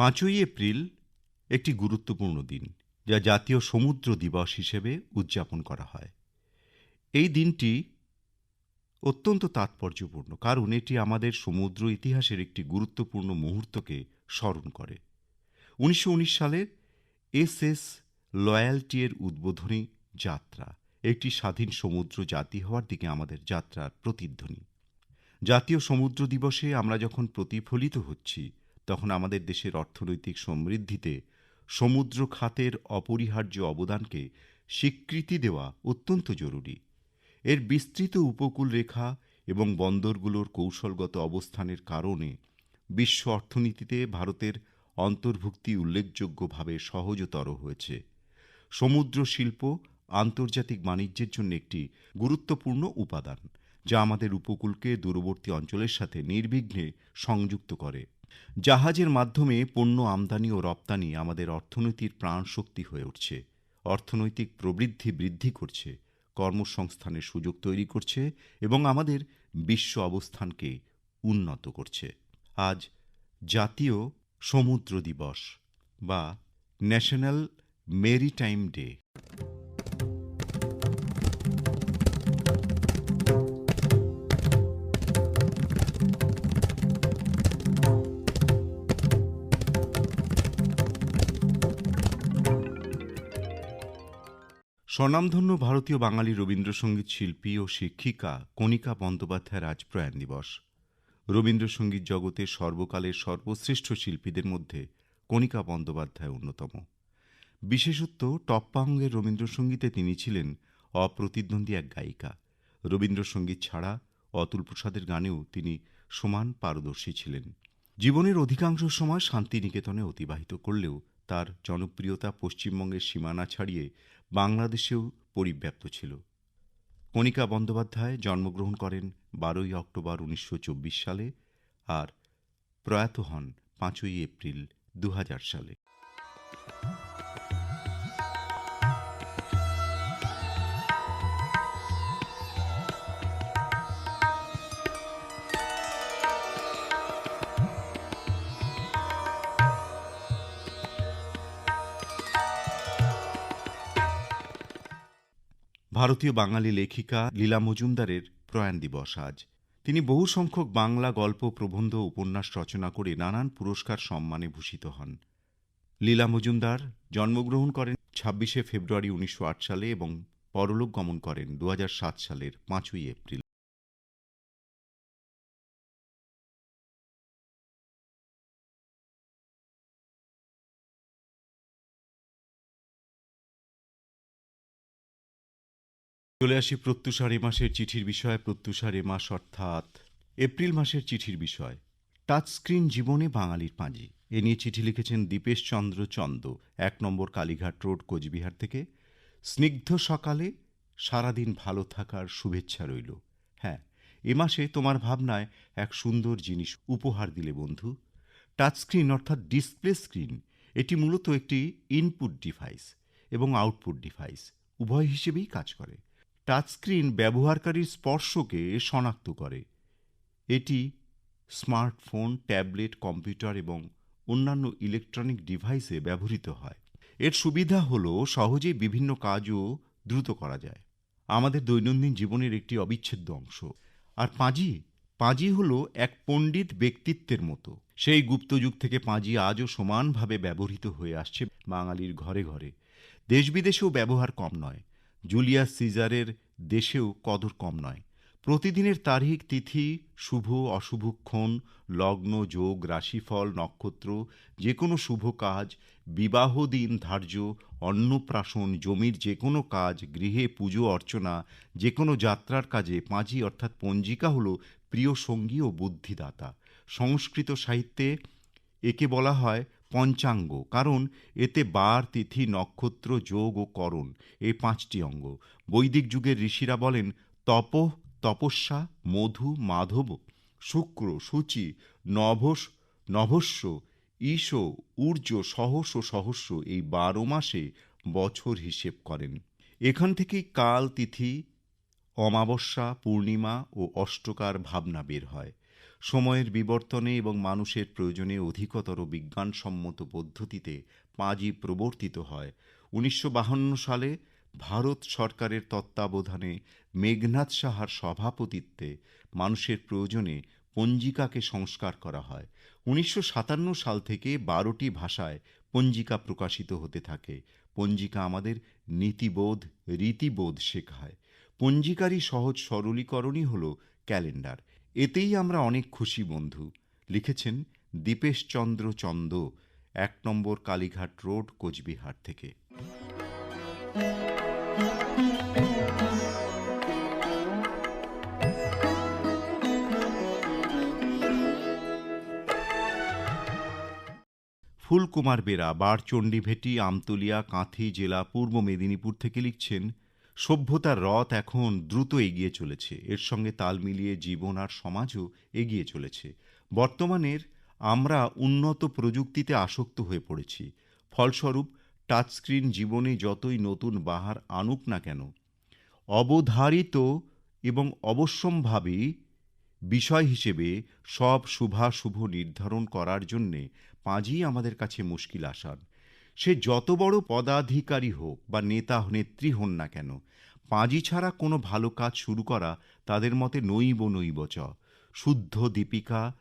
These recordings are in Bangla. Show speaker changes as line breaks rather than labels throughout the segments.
পাঁচই এপ্রিল একটি গুরুত্বপূর্ণ দিন, যা জাতীয় সমুদ্র দিবস হিসেবে উদযাপন করা হয়। এই দিনটি অত্যন্ত তাৎপর্যপূর্ণ, কারণ এটি আমাদের সমুদ্র ইতিহাসের একটি গুরুত্বপূর্ণ মুহূর্তকে স্মরণ করে। উনিশশো উনিশ সালের এস এস লয়্যালটি এর উদ্বোধনী যাত্রা একটি স্বাধীন সমুদ্র জাতি হওয়ার দিকে আমাদের যাত্রার প্রতিধ্বনি। জাতীয় সমুদ্র দিবসে আমরা যখন প্রতিফলিত হচ্ছি তখন আমাদের দেশের অর্থনৈতিক সমৃদ্ধিতে সমুদ্র খাতের অপরিহার্য অবদানকে স্বীকৃতি দেওয়া অত্যন্ত জরুরি। এর বিস্তৃত উপকূল রেখা এবং বন্দরগুলোর কৌশলগত অবস্থানের কারণে বিশ্ব অর্থনীতিতে ভারতের অন্তর্ভুক্তি উল্লেখযোগ্যভাবে সহজতর হয়েছে। সমুদ্র শিল্প আন্তর্জাতিক বাণিজ্যের জন্য একটি গুরুত্বপূর্ণ উপাদান, যা আমাদের উপকূলকে দূরবর্তী অঞ্চলের সাথে নির্বিঘ্নে সংযুক্ত করে। জাহাজের মাধ্যমে পণ্য আমদানি ও রপ্তানি আমাদের অর্থনীতির প্রাণশক্তি হয়ে উঠছে। অর্থনৈতিক প্রবৃদ্ধি বৃদ্ধি করছে, কর্মসংস্থানের সুযোগ তৈরি করছে এবং আমাদের বিশ্ব অবস্থানকে উন্নত করছে। আজ জাতীয় সমুদ্র দিবস বা ন্যাশনাল মেরিটাইম ডে। স্বনামধন্য ভারতীয় বাঙালি রবীন্দ্রসঙ্গীত শিল্পী ও শিক্ষিকা কণিকা বন্দ্যোপাধ্যায়ের আজ প্রয়াণ দিবস। রবীন্দ্রসঙ্গীত জগতের সর্বকালের সর্বশ্রেষ্ঠ শিল্পীদের মধ্যে কণিকা বন্দ্যোপাধ্যায় অন্যতম। বিশেষত্ব টপ্পাঙ্গের রবীন্দ্রসঙ্গীতে তিনি ছিলেন অপ্রতিদ্বন্দ্বী এক গায়িকা। রবীন্দ্রসঙ্গীত ছাড়া অতুল প্রসাদের গানেও তিনি সমান পারদর্শী ছিলেন। জীবনের অধিকাংশ সময় শান্তিনিকেতনে অতিবাহিত করলেও তার জনপ্রিয়তা পশ্চিমবঙ্গের সীমানা ছাড়িয়ে বাংলাদেশেও পরিব্যাপ্ত ছিল। কণিকা বন্দ্যোপাধ্যায় জন্মগ্রহণ করেন বারোই অক্টোবর উনিশশো চব্বিশ সালে আর প্রয়াত হন পাঁচই এপ্রিল দু হাজার সালে। ভারতীয় বাঙালি লেখিকা লীলা মজুমদারের প্রয়াণ দিবস আজ। তিনি বহু সংখ্যক বাংলা গল্প, প্রবন্ধ, উপন্যাস রচনা করে নানান পুরস্কার সম্মানে ভূষিত হন। লীলা মজুমদার জন্মগ্রহণ করেন ছাব্বিশে ফেব্রুয়ারি উনিশশো আট সালে এবং পরলোক গমন করেন দু হাজার সাত সালের পাঁচই এপ্রিল। চলে আসি প্রত্যুষার এ মাসের চিঠির বিষয়, প্রত্যুষার এ মাস অর্থাৎ এপ্রিল মাসের চিঠির বিষয়। টাচস্ক্রিন জীবনে বাঙালির পাঁজি। এ নিয়ে চিঠি লিখেছেন দীপেশ চন্দ্র চন্দ, এক নম্বর কালীঘাট রোড, কোচবিহার থেকে। স্নিগ্ধ সকালে সারাদিন ভালো থাকার শুভেচ্ছা রইল। হ্যাঁ এ মাসে তোমার ভাবনায় এক সুন্দর জিনিস উপহার দিলে বন্ধু। টাচস্ক্রিন অর্থাৎ ডিসপ্লে স্ক্রিন, এটি মূলত একটি ইনপুট ডিভাইস এবং আউটপুট ডিভাইস, উভয় হিসেবেই কাজ করে। টাচস্ক্রিন ব্যবহারকারীর স্পর্শকে শনাক্ত করে। এটি স্মার্টফোন, ট্যাবলেট, কম্পিউটার এবং অন্যান্য ইলেকট্রনিক ডিভাইসে ব্যবহৃত হয়। এর সুবিধা হল সহজেই বিভিন্ন কাজও দ্রুত করা যায়। আমাদের দৈনন্দিন জীবনের একটি অবিচ্ছেদ্য অংশ। আর পাঁজি পাঁজি হলো এক পণ্ডিত ব্যক্তিত্বের মতো। সেই গুপ্তযুগ থেকে পাঁজি আজও সমানভাবে ব্যবহৃত হয়ে আসছে বাঙালির ঘরে ঘরে। দেশ বিদেশেও ব্যবহার কম নয়। জুলিয়াস সিজারের দেশেও কদর কম নয়। প্রতিদিনের তারিখ, তিথি, শুভ অশুভক্ষণ লগ্ন, যোগ, রাশিফল, নক্ষত্র যে কোনো শুভ কাজ, বিবাহ দিন ধার্য, অন্নপ্রাশন, জমির যে কোনো কাজ, গৃহে পুজো, অর্চনা যে কোনো যাত্রার কাজে পাঁজি অর্থাৎ পঞ্জিকা হল প্রিয় সঙ্গী ও বুদ্ধিদাতা। সংস্কৃত সাহিত্যে একে বলা হয় পঞ্চাঙ্গ, কারণ এতে বার, তিথি, নক্ষত্র, যোগ ও করণ, এই পাঁচটি অঙ্গ। বৈদিক যুগের ঋষিরা বলেন, তপ, তপস্যা, মধু, মাধব, শুক্র, সূচি, নভস, নভস্য, ঈশ ঊর্য সহস্র সহস্র এই বারো মাসে বছর হিসেব করেন। এখান থেকেই কাল, তিথি, অমাবস্যা, পূর্ণিমা ও অষ্টকার ভাবনা বের হয়। সময়ের বিবর্তনে এবং মানুষের প্রয়োজনে অধিকতর বিজ্ঞানসম্মত পদ্ধতিতে পাঁজি প্রবর্তিত হয়। উনিশশো সালে ভারত সরকারের তত্ত্বাবধানে মেঘনাথ সাহার সভাপতিত্বে মানুষের প্রয়োজনে পঞ্জিকাকে সংস্কার করা হয়। উনিশশো সাতান্ন সাল থেকে বারোটি ভাষায় পঞ্জিকা প্রকাশিত হতে থাকে। পঞ্জিকা আমাদের নীতিবোধ, রীতিবোধ শেখায়। পঞ্জিকারই সহজ সরলীকরণই হল ক্যালেন্ডার। এতেই আমরা অনেক খুশি, বন্ধু। লিখেছেন দীপেশ চন্দ্র চন্দ, এক নম্বর কালীঘাট রোড, কোচবিহার থেকে। ফুলকুমার বেরা, বারচণ্ডী ভেটি, আমতলিয়া, কাঁথি জেলা, পূর্ব মেদিনীপুর থেকে লিখছেন সভ্যতার রথ এখন দ্রুত এগিয়ে চলেছে। এর সঙ্গে তাল মিলিয়ে জীবন আর সমাজও এগিয়ে চলেছে। বর্তমানের আমরা উন্নত প্রযুক্তিতে আসক্ত হয়ে পড়েছি। ফলস্বরূপ, টাচস্ক্রিন জীবনে যতই নতুন বাহার আনুক না কেন, অবধারিত এবং অবশ্যম্ভাবী বিষয় হিসেবে সব শুভাশুভ নির্ধারণ করার জন্যে পাঁজি আমাদের কাছে মুশকিল আসান। সে যত বড় পদাধিকারী হোক বা নেতা, নেত্রী হন না কেন, পাঁজি ছাড়া কোনো ভালো কাজ শুরু করা তাদের মতে নৈব নৈব চ। শুদ্ধ দীপিকা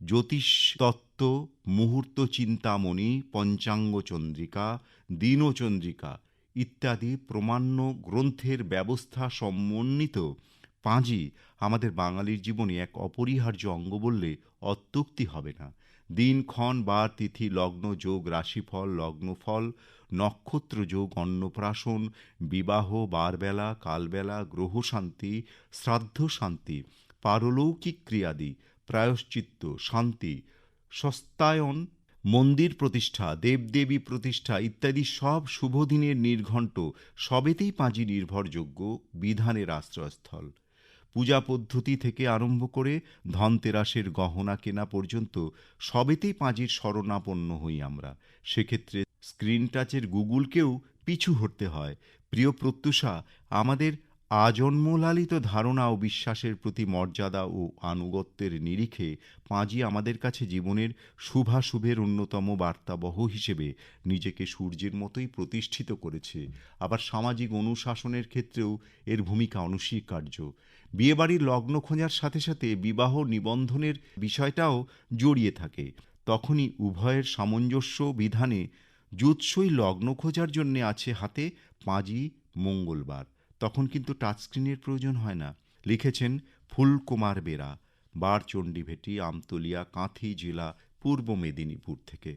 জ্যোতিষতত্ত্ব মুহূর্ত চিন্তামণি, পঞ্চাঙ্গ চন্দ্রিকা দীনচন্দ্রিকা ইত্যাদি প্রমাণ্য গ্রন্থের ব্যবস্থা সমন্বিত পাঁজি আমাদের বাঙালির জীবনে এক অপরিহার্য অঙ্গ বললে অত্যুক্তি হবে না। দিনক্ষণ বার তিথি, লগ্ন, যোগ, রাশিফল, লগ্নফল, নক্ষত্র যোগ, অন্নপ্রাশন, বিবাহ, বারবেলা, কালবেলা গ্রহ শান্তি শ্রাদ্ধ শান্তি পারলৌকিক ক্রিয়াদি, প্রায়শ্চিত্ত, শান্তি, সস্তায়ন, মন্দির প্রতিষ্ঠা, দেবদেবী প্রতিষ্ঠা ইত্যাদি সব শুভ দিনের নির্ঘণ্ট সবেতেই পাঁজি নির্ভরযোগ্য বিধানের আশ্রয়স্থল। পূজা পদ্ধতি থেকে আরম্ভ করে ধনতেরাসের গহনা কেনা পর্যন্ত সবেতেই পাঁজির শরণাপন্ন হই আমরা। সেক্ষেত্রে স্ক্রিন টাচের গুগলকেও পিছু হতে হয়। প্রিয় প্রত্যুষা, আমাদের আজন্মলালিত ধারণা ও বিশ্বাসের প্রতি মর্যাদা ও আনুগত্যের নিরিখে পাঁজি আমাদের কাছে জীবনের শুভাশুভের অন্যতম বার্তাবহ হিসেবে নিজেকে সূর্যের মতোই প্রতিষ্ঠিত করেছে। আবার সামাজিক অনুশাসনের ক্ষেত্রেও এর ভূমিকা অনস্বীকার্য। বিয়েবাড়ির লগ্ন খোঁজার সাথে সাথে বিবাহ নিবন্ধনের বিষয়টাও জড়িয়ে থাকে। তখনই উভয়ের সামঞ্জস্য বিধানে জুৎসই লগ্ন খোঁজার জন্যে আছে হাতে পাঁজি মঙ্গলবার। তখন কিন্তু টাচস্ক্রিনের প্রয়োজন হয় না। লিখেছেন ফুলকুমার বেরা, বারচণ্ডী ভেটি, আমতলিয়া, কাঁথি জেলা, পূর্ব মেদিনীপুর থেকে।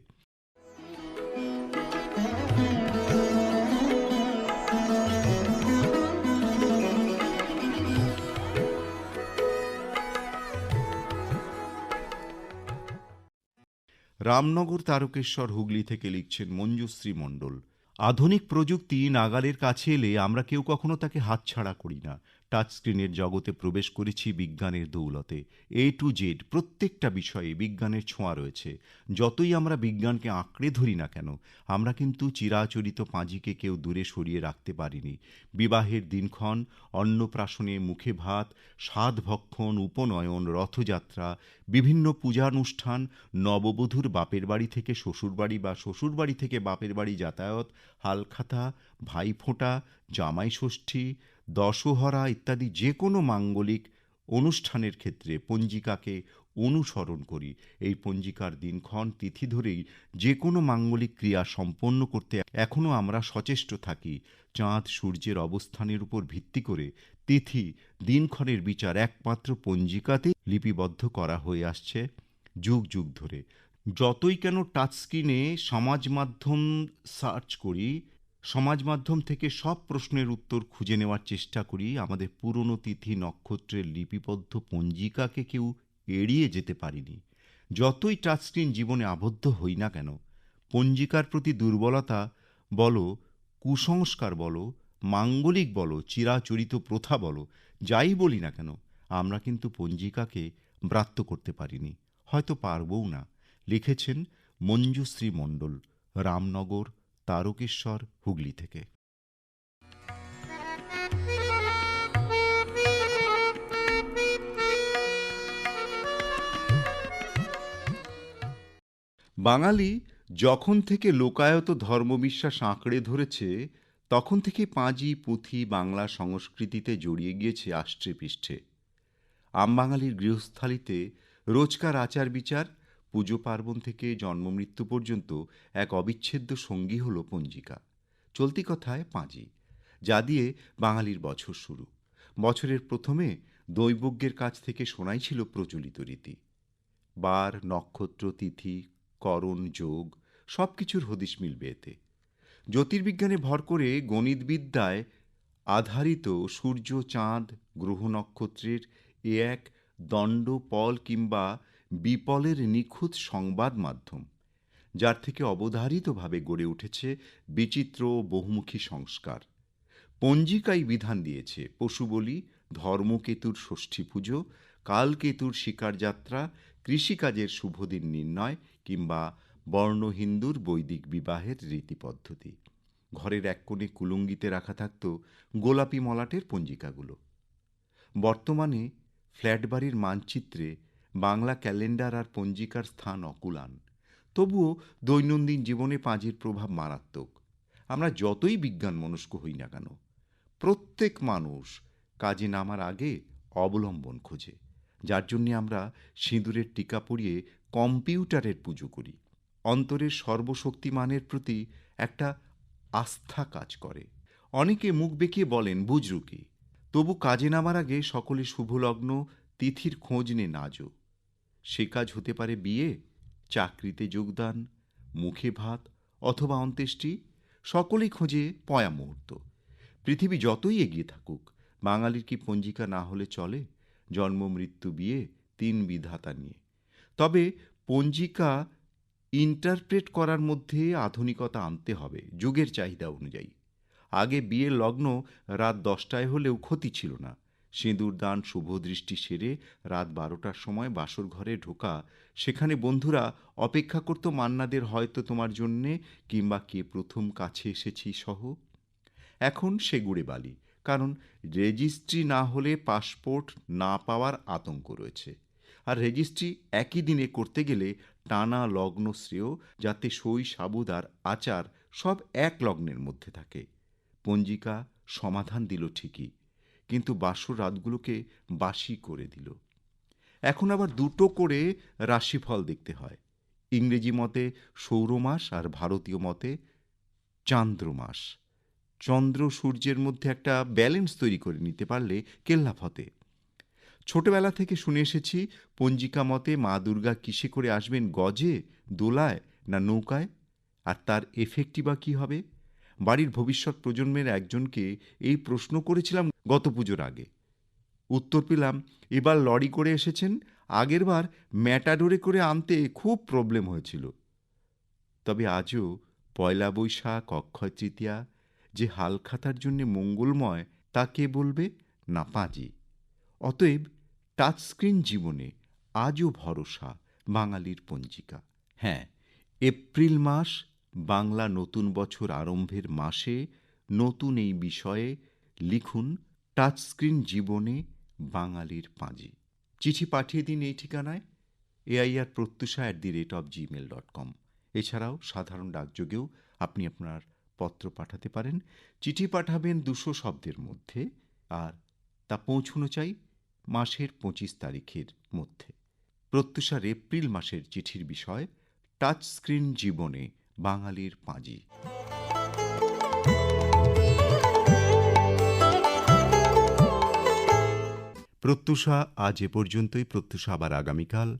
রামনগর তারকেশ্বর হুগলি থেকে লিখছেন মঞ্জুশ্রী মণ্ডল। আধুনিক প্রযুক্তি নাগালের কাছে এলে আমরা কেউ কখনো তাকে হাতছাড়া করি না। টাচ স্ক্রিনের জগতে প্রবেশ করেছি বিজ্ঞানের দৌলতে। এ টু জেড প্রত্যেকটা বিষয়ে বিজ্ঞানের ছোঁয়া রয়েছে। যতই আমরা বিজ্ঞানকে আঁকড়ে ধরি না কেন, আমরা কিন্তু চিরাচরিত পাঁজিকে কেউ দূরে সরিয়ে রাখতে পারিনি। বিবাহের দিনক্ষণ, অন্নপ্রাশনে মুখে ভাত, স্বাদ ভক্ষণ, উপনয়ন, রথযাত্রা, বিভিন্ন পূজানুষ্ঠান, নববধূর বাপের বাড়ি থেকে শ্বশুরবাড়ি বা শ্বশুরবাড়ি থেকে বাপের বাড়ি যাতায়াত, হালখাতা, ভাইফোঁটা জামাই ষষ্ঠী দশহরা ইত্যাদি যে কোনো মাঙ্গলিক অনুষ্ঠানের ক্ষেত্রে পঞ্জিকাকে অনুসরণ করি। এই পঞ্জিকার দিনক্ষণ, তিথি ধরেই যে কোনো মাঙ্গলিক ক্রিয়া সম্পন্ন করতে এখনও আমরা সচেষ্ট থাকি। চাঁদ সূর্যের অবস্থানের উপর ভিত্তি করে তিথি, দিনক্ষণের বিচার একমাত্র পঞ্জিকাতে লিপিবদ্ধ করা হয়ে আসছে যুগ যুগ ধরে। যতই কেন টাচস্ক্রিনে সমাজ মাধ্যম সার্চ করি সমাজ মাধ্যম থেকে সব প্রশ্নের উত্তর খুঁজে নেওয়ার চেষ্টা করি। আমাদের পুরনো তিথি নক্ষত্রের লিপিবদ্ধ পঞ্জিকাকে কেউ এড়িয়ে যেতে পারিনি। যতই টাচস্ক্রিন জীবনে আবদ্ধ হই না কেন, পঞ্জিকার প্রতি দুর্বলতা বলো, কুসংস্কার বলো, মাঙ্গলিক বলো, চিরাচরিত প্রথা বলো, যাই বলি না কেন, আমরা কিন্তু পঞ্জিকাকে ব্রাত্য করতে পারিনি। হয়তো পারবও না। লিখেছেন মঞ্জুশ্রী মণ্ডল, রামনগর তারকেশ্বর হুগলি থেকে। বাঙালি যখন থেকে লোকায়ত ধর্মবিশ্বাস আঁকড়ে ধরেছে, তখন থেকে পাঁজি, পুঁথি, বাংলা সংস্কৃতিতে জড়িয়ে গিয়েছে আষ্ট্রে পৃষ্ঠে আমবাঙালির গৃহস্থালিতে রোজকার আচার বিচার পুজো পার্বণ থেকে জন্মমৃত্যু পর্যন্ত এক অবিচ্ছেদ্য সঙ্গী হল পঞ্জিকা। চলতি কথায় পাঁজি, যা দিয়ে বাঙালির বছর শুরু। বছরের প্রথমে দৈবজ্ঞের কাছ থেকে শোনাই ছিল প্রচলিত রীতি। বার, নক্ষত্র, তিথি, করণ, যোগ সব কিছুর হদিশ মিলবে এতে। জ্যোতির্বিজ্ঞানে ভর করে গণিতবিদ্যায় আধারিত সূর্য, চাঁদ, গ্রহ নক্ষত্রের এ এক দণ্ড, পল কিংবা বিপলের নিখুঁত সংবাদ মাধ্যম, যার থেকে অবধারিতভাবে গড়ে উঠেছে বিচিত্র বহুমুখী সংস্কার। পঞ্জিকাই বিধান দিয়েছে পশু বলি, ধর্মকেতুর ষষ্ঠী পুজো, কালকেতুর শিকার যাত্রা, কৃষিকাজের শুভদিন নির্ণয় কিংবা বর্ণ হিন্দুর বৈদিক বিবাহের রীতি পদ্ধতি। ঘরের এক কোণে কুলুঙ্গিতে রাখা থাকত গোলাপি মলাটের পঞ্জিকাগুলো। বর্তমানে ফ্ল্যাট বাড়ির মানচিত্রে বাংলা ক্যালেন্ডার আর পঞ্জিকার স্থান অকুলান। তবুও দৈনন্দিন জীবনে পাঁজির প্রভাব মারাত্মক। আমরা যতই বিজ্ঞান মনস্ক হই না কেন, প্রত্যেক মানুষ কাজে নামার আগে অবলম্বন খোঁজে, যার জন্যে আমরা সিঁদুরের টিকা পরিয়ে কম্পিউটারের পুজো করি। অন্তরের সর্বশক্তিমানের প্রতি একটা আস্থা কাজ করে। অনেকে মুখ বেঁকিয়ে বলেন বুজরুকি তবু কাজে নামার আগে সকলে শুভলগ্ন, তিথির খোঁজ নে নাজো সে কাজ হতে পারে বিয়ে, চাকরিতে যোগদান, মুখে ভাত অথবা অন্ত্যেষ্টি, সকলেই খোঁজে পয়া মুহূর্ত। পৃথিবী যতই এগিয়ে থাকুক, বাঙালির কি পঞ্জিকা না হলে চলে জন্ম, মৃত্যু, বিয়ে, তিন বিধাতা নিয়ে। তবে পঞ্জিকা ইন্টারপ্রেট করার মধ্যে আধুনিকতা আনতে হবে, যুগের চাহিদা অনুযায়ী। আগে বিয়ের লগ্ন রাত দশটায় হলেও ক্ষতি ছিল না। সিঁদুর দান, শুভ দৃষ্টি সেরে রাত বারোটার সময় বাসর ঘরে ঢোকা। সেখানে বন্ধুরা, অপেক্ষা করত মান্নাদের হয়তো তোমার জন্যে, কিংবা কে প্রথম কাছে এসেছি সহ। এখন সে গুড়ে বালি, কারণ রেজিস্ট্রি না হলে পাসপোর্ট না পাওয়ার আতঙ্ক রয়েছে। আর রেজিস্ট্রি একই দিনে করতে গেলে টানা লগ্ন শ্রেয়, যাতে সই, সাবুদ আর আচার সব এক লগ্নের মধ্যে থাকে। পঞ্জিকা, সমাধান দিল ঠিকই। কিন্তু বাসর রাতগুলোকে বাসি করে দিল। এখন আবার দুটো করে রাশিফল দেখতে হয়। ইংরেজি মতে সৌরমাস আর ভারতীয় মতে চান্দ্রমাস চন্দ্র সূর্যের মধ্যে একটা ব্যালেন্স তৈরি করে নিতে পারলে কেল্লা ফতে ছোটবেলা থেকে শুনে এসেছি, পঞ্জিকা মতে মা দুর্গা কিসে করে আসবেন, গজে, দোলায় না নৌকায়? আর তার এফেক্টই বা কী হবে? বাড়ির ভবিষ্যৎ প্রজন্মের একজনকে এই প্রশ্ন করেছিলাম গত পুজোর আগে। উত্তর পেলাম, এবার লরি করে এসেছেন আগেরবার ম্যাটাডোরে করে আনতে খুব প্রবলেম হয়েছিল। তবে আজও পয়লা বৈশাখ, অক্ষয় তৃতীয়া, যে হালখাতার জন্যে মঙ্গলময়, তা কে বলবে? না পাঁজি। অতএব টাচস্ক্রিন জীবনে আজও ভরসা বাঙালির পঞ্জিকা। হ্যাঁ এপ্রিল মাস বাংলা নতুন বছর আরম্ভের মাসে নতুন এই বিষয়ে লিখুন টাচস্ক্রিন জীবনে বাঙালির পাঁজি। চিঠি পাঠিয়ে দিন এই ঠিকানায় AIR Pratyusha at the rate of Gmail dot com এছাড়াও সাধারণ ডাকযোগেও আপনি আপনার পত্র পাঠাতে পারেন। চিঠি পাঠাবেন দুশো শব্দের মধ্যে আর তা পৌঁছানো চাই মাসের পঁচিশ তারিখের মধ্যে। প্রত্যুষার এপ্রিল মাসের চিঠির বিষয় টাচ স্ক্রিন জীবনে বাঙালির পাঁজি। প্রত্যুষা আজ এ পর্যন্তই প্রত্যুষা আবার আগামীকাল।